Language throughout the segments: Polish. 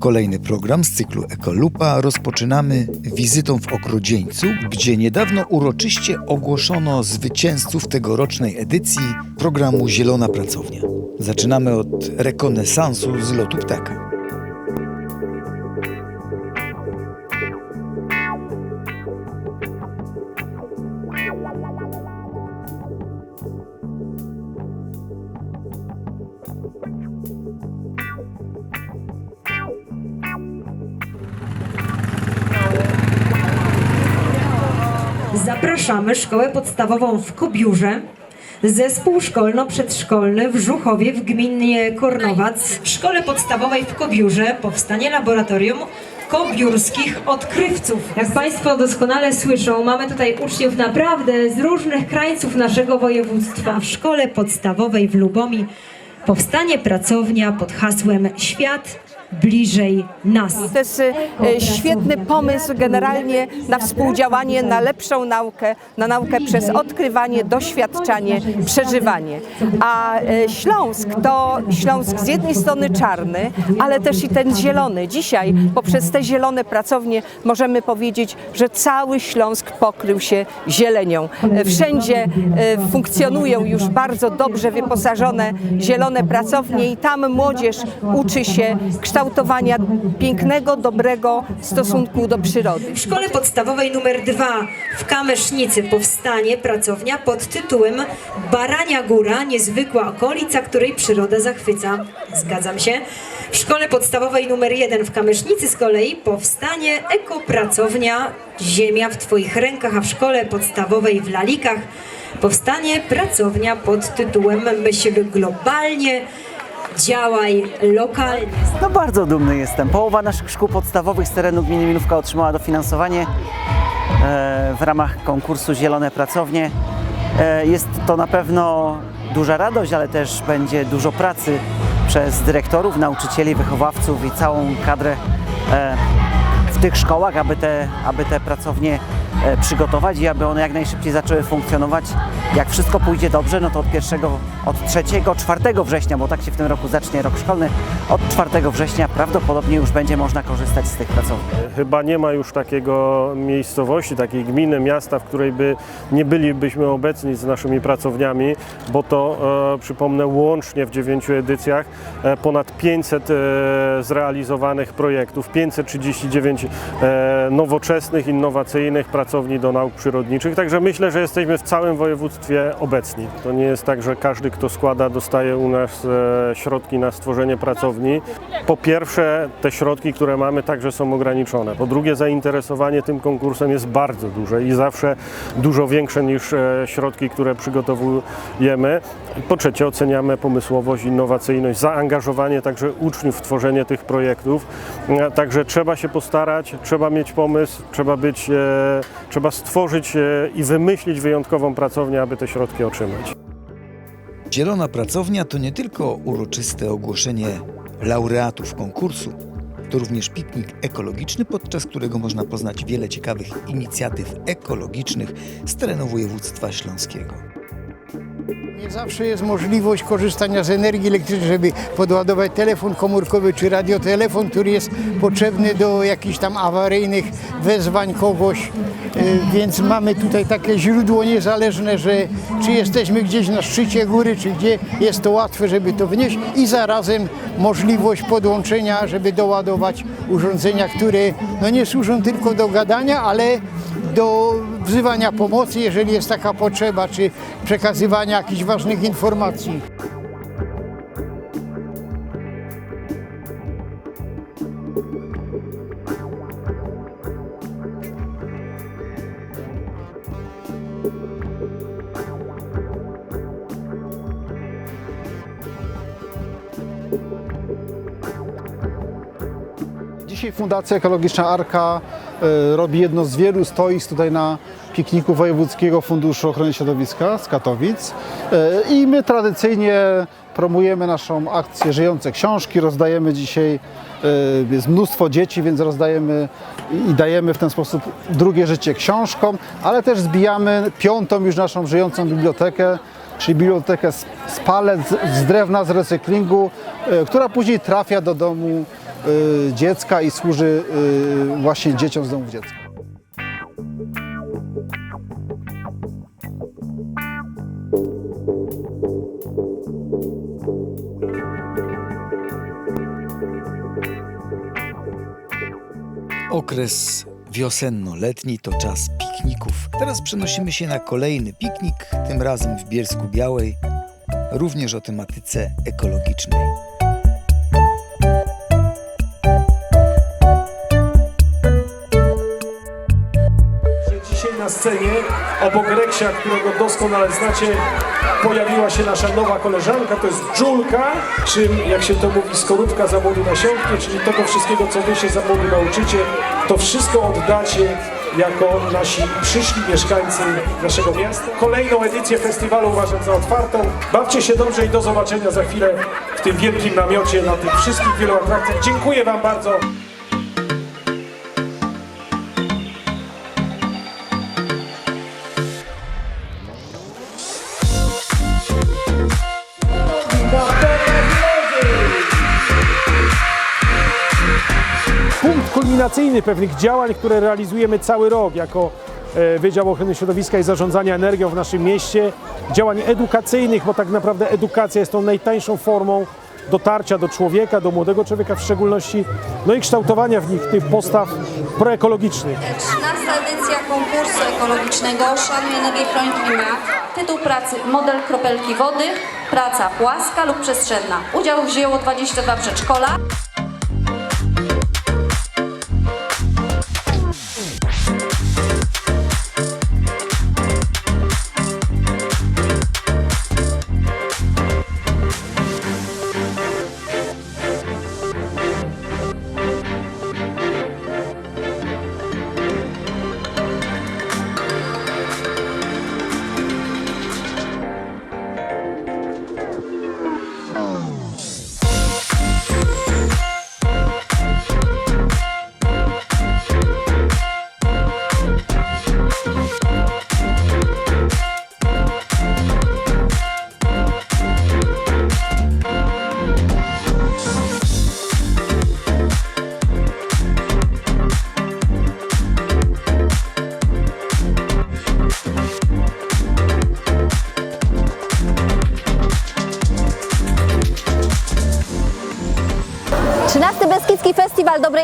Kolejny program z cyklu Ekolupa rozpoczynamy wizytą w Okrodzieńcu, gdzie niedawno uroczyście ogłoszono zwycięzców tegorocznej edycji programu Zielona Pracownia. Zaczynamy od rekonesansu z lotu ptaka. Zapraszamy szkołę podstawową w Kobiurze, zespół szkolno-przedszkolny w Żuchowie w gminie Kornowac, w szkole podstawowej w Kobiurze powstanie laboratorium kobiórskich odkrywców. Jak Państwo doskonale słyszą, mamy tutaj uczniów naprawdę z różnych krańców naszego województwa. W szkole podstawowej w Lubomi powstanie pracownia pod hasłem Świat bliżej nas. To jest e, świetny pomysł generalnie na współdziałanie, na lepszą naukę, na naukę przez odkrywanie, doświadczanie, przeżywanie. A e, Śląsk to Śląsk z jednej strony czarny, ale też i ten zielony. Dzisiaj poprzez te zielone pracownie możemy powiedzieć, że cały Śląsk pokrył się zielenią. E, Wszędzie funkcjonują już bardzo dobrze wyposażone zielone pracownie i tam młodzież uczy się kształtowania pięknego, dobrego stosunku do przyrody. W szkole podstawowej numer 2 w Kamesznicy powstanie pracownia pod tytułem Barania Góra, niezwykła okolica, której przyroda zachwyca. Zgadzam się. W szkole podstawowej numer 1 w Kamesznicy z kolei powstanie ekopracownia Ziemia w Twoich rękach, a w szkole podstawowej w Lalikach powstanie pracownia pod tytułem Myśl globalnie, działaj lokalnie. No bardzo dumny jestem. Połowa naszych szkół podstawowych z terenu gminy Milówka otrzymała dofinansowanie e, w ramach konkursu Zielone Pracownie. E, Jest to na pewno duża radość, ale też będzie dużo pracy przez dyrektorów, nauczycieli, wychowawców i całą kadrę e, w tych szkołach, aby te, aby te pracownie przygotować i aby one jak najszybciej zaczęły funkcjonować. Jak wszystko pójdzie dobrze, no to od pierwszego, od 3, 4 września, bo tak się w tym roku zacznie rok szkolny, od 4 września prawdopodobnie już będzie można korzystać z tych pracowni. Chyba nie ma już takiego miejscowości, takiej gminy, miasta, w której by nie bylibyśmy obecni z naszymi pracowniami, bo to, e, przypomnę, łącznie w dziewięciu edycjach e, ponad 500 e, zrealizowanych projektów, 539 e, nowoczesnych, innowacyjnych pracowni do nauk przyrodniczych. Także myślę, że jesteśmy w całym województwie obecni. To nie jest tak, że każdy, kto składa, dostaje u nas e, środki na stworzenie pracowni. Po pierwsze, te środki, które mamy, także są ograniczone. Po drugie, zainteresowanie tym konkursem jest bardzo duże i zawsze dużo większe niż e, środki, które przygotowujemy. Po trzecie, oceniamy pomysłowość, innowacyjność, zaangażowanie także uczniów w tworzenie tych projektów. E, Także trzeba się postarać, trzeba mieć pomysł, trzeba być, trzeba stworzyć i wymyślić wyjątkową pracownię, aby te środki otrzymać. Zielona Pracownia to nie tylko uroczyste ogłoszenie laureatów konkursu, to również piknik ekologiczny, podczas którego można poznać wiele ciekawych inicjatyw ekologicznych z terenu województwa śląskiego. Nie zawsze jest możliwość korzystania z energii elektrycznej, żeby podładować telefon komórkowy czy radiotelefon, który jest potrzebny do jakichś tam awaryjnych wezwań kogoś. Y, Więc mamy tutaj takie źródło niezależne, że czy jesteśmy gdzieś na szczycie góry, czy gdzie jest to łatwe, żeby to wnieść i zarazem możliwość podłączenia, żeby doładować urządzenia, które no nie służą tylko do gadania, ale do wzywania pomocy, jeżeli jest taka potrzeba, czy przekazywania jakichś ważnych informacji. Dzisiaj Fundacja Ekologiczna Arka robi jedno z wielu stoisk tutaj na pikniku Wojewódzkiego Funduszu Ochrony Środowiska z Katowic. E, I my tradycyjnie promujemy naszą akcję Żyjące Książki. Rozdajemy dzisiaj, e, jest mnóstwo dzieci, więc rozdajemy i dajemy w ten sposób drugie życie książkom, ale też zbijamy piątą już naszą żyjącą bibliotekę, czyli bibliotekę z, palet, z, drewna, z recyklingu, e, która później trafia do domu dziecka i służy y, właśnie dzieciom z domów dziecka. Okres wiosenno-letni to czas pikników. Teraz przenosimy się na kolejny piknik, tym razem w Bielsku Białej, również o tematyce ekologicznej. Scenie obok Reksia, którego doskonale znacie, pojawiła się nasza nowa koleżanka, to jest Dżulka, czym, jak się to mówi, skorupka za młodu nasiąknie, czyli tego wszystkiego, co wy się za nauczycie, to wszystko oddacie jako nasi przyszli mieszkańcy naszego miasta. Kolejną edycję festiwalu uważam za otwartą. Bawcie się dobrze i do zobaczenia za chwilę w tym wielkim namiocie na tych wszystkich wielu atrakcjach. Dziękuję Wam bardzo. Kulminacyjny pewnych działań, które realizujemy cały rok jako e, Wydział Ochrony Środowiska i Zarządzania Energią w naszym mieście. Działań edukacyjnych, bo tak naprawdę edukacja jest tą najtańszą formą dotarcia do człowieka, do młodego człowieka w szczególności, no i kształtowania w nich tych postaw proekologicznych. 13 edycja konkursu ekologicznego Szanuj energię, chroń klimat. Tytuł pracy Model kropelki wody. Praca płaska lub przestrzenna. Udział wzięło 22 przedszkola.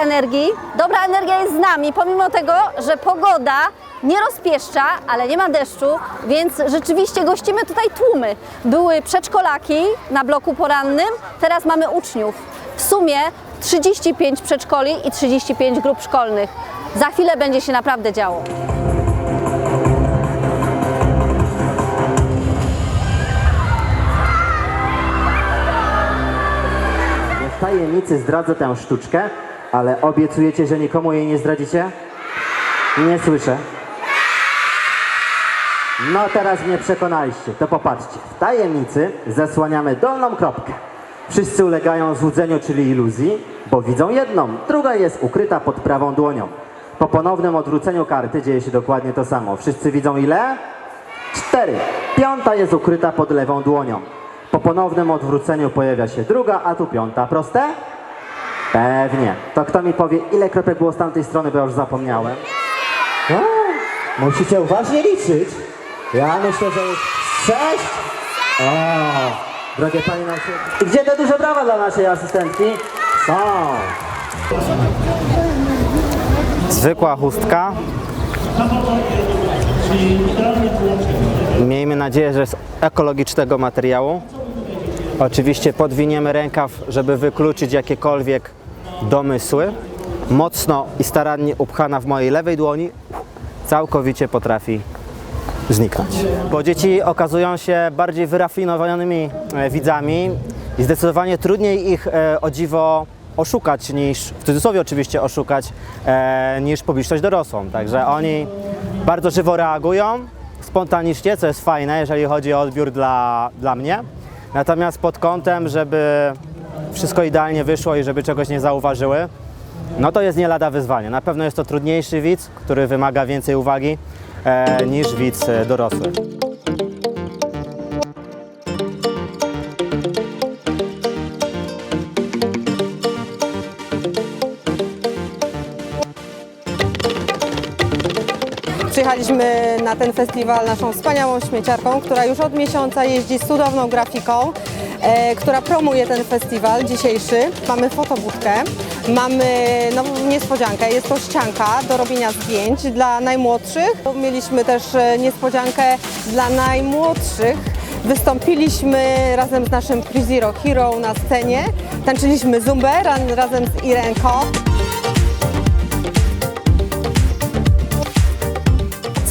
Energii. Dobra energia jest z nami, pomimo tego, że pogoda nie rozpieszcza, ale nie ma deszczu, więc rzeczywiście gościmy tutaj tłumy. Były przedszkolaki na bloku porannym, teraz mamy uczniów. W sumie 35 przedszkoli i 35 grup szkolnych. Za chwilę będzie się naprawdę działo. Tajemnicy zdradzę tę sztuczkę, ale obiecujecie, że nikomu jej nie zdradzicie? Nie słyszę. No teraz mnie przekonaliście, to popatrzcie. W tajemnicy zasłaniamy dolną kropkę. Wszyscy ulegają złudzeniu, czyli iluzji, bo widzą jedną, druga jest ukryta pod prawą dłonią. Po ponownym odwróceniu karty dzieje się dokładnie to samo. Wszyscy widzą ile? Cztery. Piąta jest ukryta pod lewą dłonią. Po ponownym odwróceniu pojawia się druga, a tu piąta. Proste? Pewnie. To kto mi powie, ile kropek było z tamtej strony, bo już zapomniałem. Musicie uważnie liczyć. Ja myślę, że jest sześć. O, drogie panie nasze. Gdzie te duże brawa dla naszej asystentki? Są. Zwykła chustka. Miejmy nadzieję, że z ekologicznego materiału. Oczywiście podwiniemy rękaw, żeby wykluczyć jakiekolwiek domysły. Mocno i starannie upchana w mojej lewej dłoni całkowicie potrafi zniknąć. Bo dzieci okazują się bardziej wyrafinowanymi e, widzami i zdecydowanie trudniej ich e, o dziwo oszukać niż, w cudzysłowie oczywiście oszukać, e, niż publiczność dorosłą. Także oni bardzo żywo reagują, spontanicznie, co jest fajne, jeżeli chodzi o odbiór dla, dla mnie. Natomiast pod kątem, żeby wszystko idealnie wyszło i żeby czegoś nie zauważyły, no to jest nie lada wyzwanie. Na pewno jest to trudniejszy widz, który wymaga więcej uwagi e, niż widz e, dorosły. Przyjechaliśmy na ten festiwal naszą wspaniałą śmieciarką, która już od miesiąca jeździ z cudowną grafiką która promuje ten festiwal dzisiejszy. Mamy fotobudkę, mamy nową niespodziankę, jest to ścianka do robienia zdjęć dla najmłodszych. Mieliśmy też e, niespodziankę dla najmłodszych. Wystąpiliśmy razem z naszym Pre-Zero Hero na scenie, tańczyliśmy zumbę ra- razem z Irenką.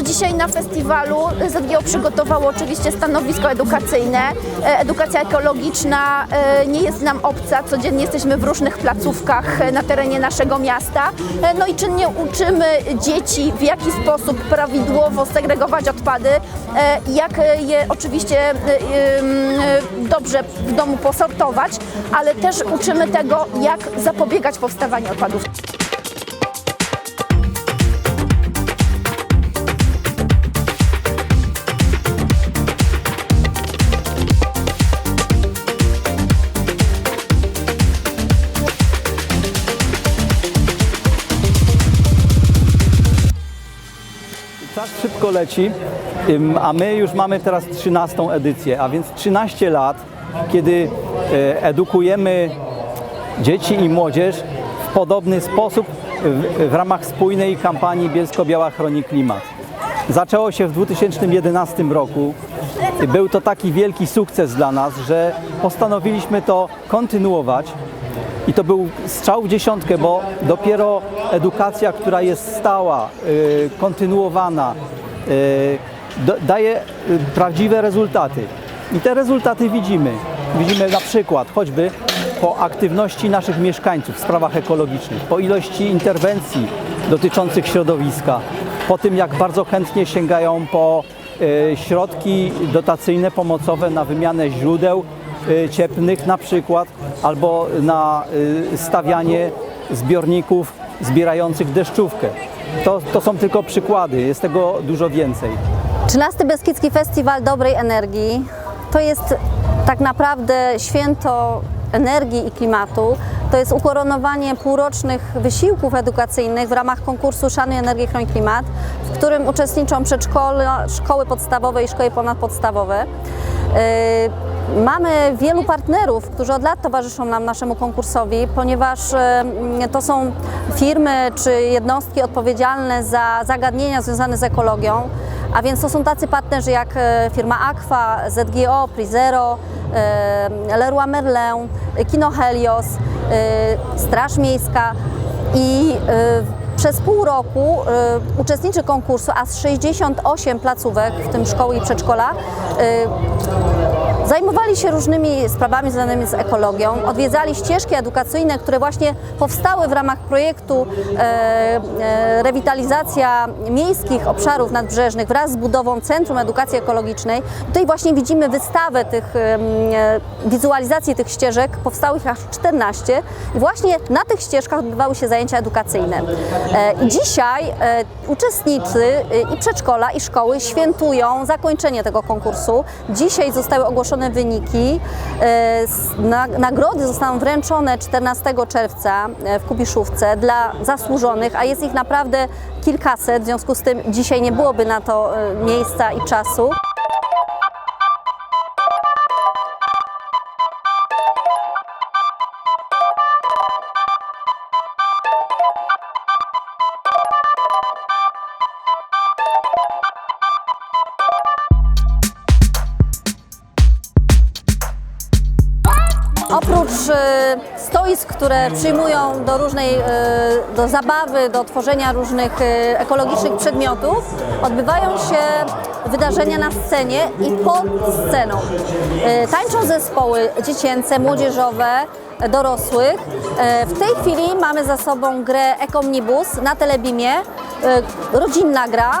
Co dzisiaj na festiwalu ZGO przygotowało oczywiście stanowisko edukacyjne. E, Edukacja ekologiczna e, nie jest nam obca. Codziennie jesteśmy w różnych placówkach e, na terenie naszego miasta. No i czynnie uczymy dzieci, w jaki sposób prawidłowo segregować odpady, jak je oczywiście dobrze w domu posortować, ale też uczymy tego, jak zapobiegać powstawaniu odpadów. Czas szybko leci, a my już mamy teraz 13 edycję, a więc 13 lat, kiedy e, edukujemy dzieci i młodzież w podobny sposób w ramach spójnej kampanii Bielsko-Biała chroni klimat. Zaczęło się w 2011 roku. Był to taki wielki sukces dla nas, że postanowiliśmy to kontynuować. I to był strzał w dziesiątkę, bo dopiero edukacja, która jest stała, y, kontynuowana, y, daje y, prawdziwe rezultaty. I te rezultaty widzimy. Widzimy na przykład choćby po aktywności naszych mieszkańców w sprawach ekologicznych, po ilości interwencji dotyczących środowiska, po tym jak bardzo chętnie sięgają po środki dotacyjne, pomocowe na wymianę źródeł cieplnych na przykład, albo na y, stawianie zbiorników zbierających deszczówkę. To, to są tylko przykłady, jest tego dużo więcej. 13 Beskidzki Festiwal Dobrej Energii to jest tak naprawdę święto energii i klimatu. To jest ukoronowanie półrocznych wysiłków edukacyjnych w ramach konkursu Szanuj Energię, Chroń Klimat, w którym uczestniczą przedszkola, szkoły podstawowe i szkoły ponadpodstawowe. Mamy wielu partnerów, którzy od lat towarzyszą nam naszemu konkursowi, ponieważ to są firmy czy jednostki odpowiedzialne za zagadnienia związane z ekologią, a więc to są tacy partnerzy jak e, firma Aqua, ZGO, Prizero, e, Leroy Merlin, Kino Helios, e, Straż Miejska i przez pół roku y, uczestniczy konkursu, a z 68 placówek, w tym szkoły i przedszkola, y, zajmowali się różnymi sprawami związanymi z ekologią, odwiedzali ścieżki edukacyjne, które właśnie powstały w ramach projektu e, e, rewitalizacja miejskich obszarów nadbrzeżnych wraz z budową Centrum Edukacji Ekologicznej. Tutaj właśnie widzimy wystawę tych e, wizualizacji tych ścieżek, powstałych aż 14 i właśnie na tych ścieżkach odbywały się zajęcia edukacyjne. I dzisiaj uczestnicy i przedszkola i szkoły świętują zakończenie tego konkursu. Dzisiaj zostały ogłoszone wyniki. E, Nagrody zostaną wręczone 14 czerwca e, w Kubiszówce dla zasłużonych, a jest ich naprawdę kilkaset, w związku z tym dzisiaj nie byłoby na to e, miejsca i czasu. Oprócz e, stoisk, które przyjmują do różnej, e, do zabawy, do tworzenia różnych e, ekologicznych przedmiotów, odbywają się wydarzenia na scenie i pod sceną. Tańczą zespoły dziecięce, młodzieżowe, dorosłych. W tej chwili mamy za sobą grę Ekomnibus na Telebimie, rodzinna gra,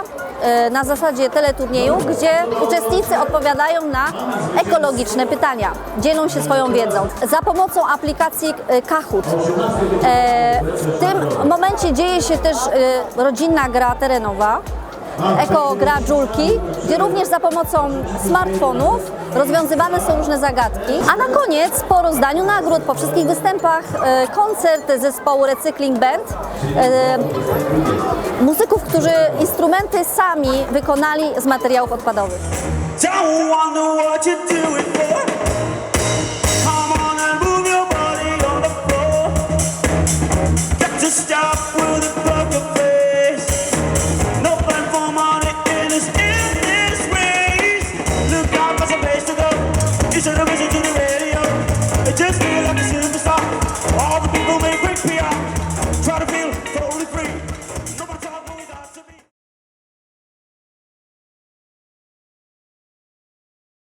na zasadzie teleturnieju, gdzie uczestnicy odpowiadają na ekologiczne pytania, dzielą się swoją wiedzą za pomocą aplikacji e, Kahoot. E, W tym momencie dzieje się też e, rodzinna gra terenowa. Eko Gra Żulki, gdzie również za pomocą smartfonów rozwiązywane są różne zagadki. A na koniec, po rozdaniu nagród, po wszystkich występach, e, koncert zespołu Recycling Band, e, muzyków, którzy instrumenty sami wykonali z materiałów odpadowych. Don't